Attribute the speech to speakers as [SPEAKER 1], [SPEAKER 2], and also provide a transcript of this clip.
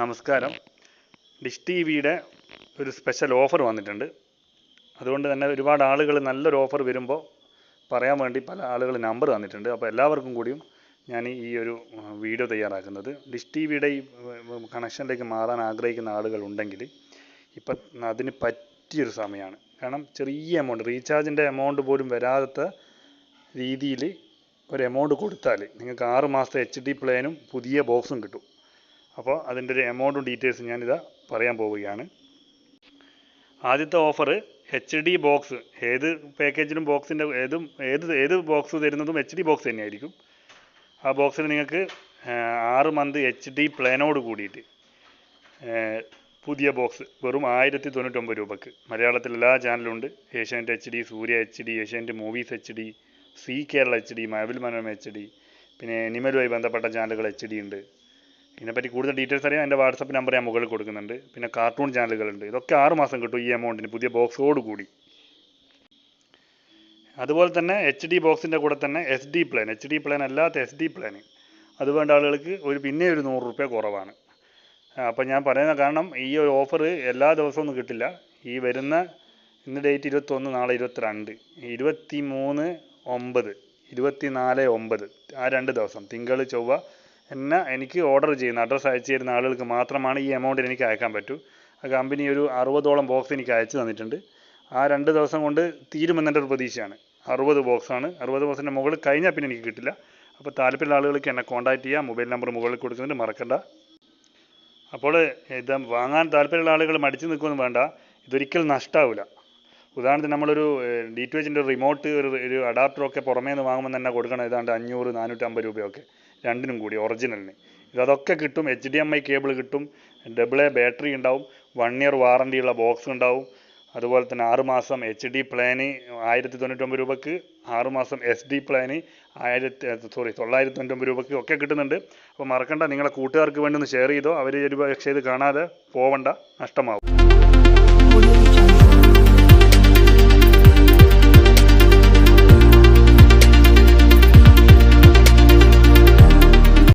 [SPEAKER 1] നമസ്കാരം. Dish T വിയുടെ ഒരു സ്പെഷ്യൽ ഓഫർ വന്നിട്ടുണ്ട്. അതുകൊണ്ട് തന്നെ ഒരുപാട് ആളുകൾ നല്ലൊരു ഓഫർ വരുമ്പോൾ പറയാൻ വേണ്ടി പല ആളുകൾ നമ്പർ തന്നിട്ടുണ്ട്. അപ്പോൾ എല്ലാവർക്കും കൂടിയും ഞാൻ ഈ ഒരു വീഡിയോ തയ്യാറാക്കുന്നത്. ഡിഷ് ടി വിയുടെ ഈ കണക്ഷനിലേക്ക് മാറാൻ ആഗ്രഹിക്കുന്ന ആളുകൾ ഉണ്ടെങ്കിൽ ഇപ്പം അതിന് പറ്റിയൊരു സമയമാണ്. കാരണം ചെറിയ എമൗണ്ട് റീചാർജിന്റെ എമൗണ്ട് പോലും വരാത്ത രീതിയിൽ ഒരു എമൗണ്ട് കൊടുത്താൽ നിങ്ങൾക്ക് ആറ് മാസത്തെ എച്ച് ഡി പ്ലാനും പുതിയ ബോക്സും കിട്ടും. അപ്പോൾ അതിന്റെ ഒരു എമൗണ്ടും ഡീറ്റെയിൽസും ഞാനിതാ പറയാൻ പോവുകയാണ്. ആദ്യത്തെ ഓഫർ എച്ച് ഡി ബോക്സ് ഏത് പാക്കേജിലും ബോക്സിന്റെ ഏതും ഏത് ഏത് ബോക്സ് തരുന്നതും എച്ച് ഡി ബോക്സ് തന്നെയായിരിക്കും. ആ ബോക്സിൽ നിങ്ങൾക്ക് ആറ് മന്ത് എച്ച് ഡി പ്ലാനോട് കൂടിയിട്ട് പുതിയ ബോക്സ് വെറും ആയിരത്തി തൊണ്ണൂറ്റൊമ്പത് രൂപക്ക്. മലയാളത്തിൽ എല്ലാ ചാനലും ഉണ്ട്. Asianet H D Surya H D Asianet movies H D Zee Kerala H D Mazhavil Manorama H D പിന്നെ എനിമലുമായി ബന്ധപ്പെട്ട ചാനലുകൾ എച്ച് ഡി ഉണ്ട്. ഇതിനെപ്പറ്റി കൂടുതൽ ഡീറ്റെയിൽസ് അറിയാൻ എന്റെ വാട്സപ്പ് നമ്പർ ഞാൻ മുകളിൽ കൊടുക്കുന്നുണ്ട്. പിന്നെ കാർട്ടൂൺ ചാനലുകളുണ്ട് ഇതൊക്കെ ആറ് മാസം കിട്ടും ഈ എമൗണ്ടിന് പുതിയ ബോക്സോട് കൂടി. അതുപോലെ തന്നെ എച്ച് ഡി ബോക്സിന്റെ കൂടെ തന്നെ S D plan H D plan അല്ലാത്ത എസ് ഡി പ്ലാൻ അത് വേണ്ട ആളുകൾക്ക് ഒരു പിന്നെ ഒരു നൂറ് റുപ്യ കുറവാണ്. അപ്പോൾ ഞാൻ പറയുന്ന കാരണം ഈ ഒരു ഓഫർ എല്ലാ ദിവസവും ഒന്നും കിട്ടില്ല. ഈ വരുന്ന ഇന്ന് ഡേറ്റ് ഇരുപത്തൊന്ന് നാളെ ഇരുപത്തിരണ്ട്. ഇരുപത്തി മൂന്ന് ഒമ്പത് ഇരുപത്തി നാല് ഒമ്പത്. ആ രണ്ട് ദിവസം. തിങ്കൾ ചൊവ്വ എന്നെ എനിക്ക് ഓർഡർ ചെയ്യുന്ന അഡ്രസ്സ് അയച്ചു തരുന്ന ആളുകൾക്ക് മാത്രമാണ് ഈ എമൗണ്ടിന് എനിക്ക് അയക്കാൻ പറ്റൂ. ആ കമ്പനി ഒരു അറുപതോളം ബോക്സ് എനിക്ക് അയച്ചു തന്നിട്ടുണ്ട്. ആ രണ്ട് ദിവസം കൊണ്ട് തീരുമെന്നെന്റെ ഒരു പ്രതീക്ഷയാണ്. അറുപത് ബോക്സാണ് അറുപത് ബോക്സിന്റെ മുകളിൽ കഴിഞ്ഞാൽ പിന്നെ എനിക്ക് കിട്ടില്ല. അപ്പോൾ താല്പര്യമുള്ള ആളുകൾക്ക് എന്നെ കോൺടാക്റ്റ് ചെയ്യാം. മൊബൈൽ നമ്പർ മുകളിൽ കൊടുക്കുന്നുണ്ട് മറക്കണ്ട. അപ്പോൾ ഇത് വാങ്ങാൻ താല്പര്യമുള്ള ആളുകൾ മടിച്ചു നിൽക്കുമെന്ന് വേണ്ട. ഇതൊരിക്കലും നഷ്ടാവില്ല ഉദാഹരണത്തിന് നമ്മളൊരു ഡി ടു എച്ചിന്റെ റിമോട്ട് ഒരു ഒരു അഡാപ്റ്ററൊക്കെ പുറമേ നിന്ന് വാങ്ങുമ്പോൾ തന്നെ കൊടുക്കണം. ഏതാണ്ട് അഞ്ഞൂറ് നാനൂറ്റമ്പത് രൂപയൊക്കെ. രണ്ടിനും കൂടി ഒറിജിനലിന് ഇതൊക്കെ കിട്ടും. H D M I cable കിട്ടും. ഡബിൾ എ ബാറ്ററി ഉണ്ടാവും. വൺ ഇയർ വാറണ്ടിയുള്ള ബോക്സ് ഉണ്ടാവും. അതുപോലെ തന്നെ ആറുമാസം എച്ച് ഡി പ്ലാന് ആയിരത്തി തൊണ്ണൂറ്റൊമ്പത് രൂപക്ക് ആറുമാസം എസ് ഡി പ്ലാന് ആയിരത്തി സോറി തൊള്ളായിരത്തി തൊണ്ണൂറ്റൊമ്പത് രൂപക്ക് ഒക്കെ കിട്ടുന്നുണ്ട്. അപ്പോൾ മറക്കണ്ട. നിങ്ങളെ കൂട്ടുകാർക്ക് വേണ്ടി ഒന്ന് ഷെയർ ചെയ്തോ. അവർ ഒരു പക്ഷേ ഇത് കാണാതെ പോവണ്ട. നഷ്ടമാവും.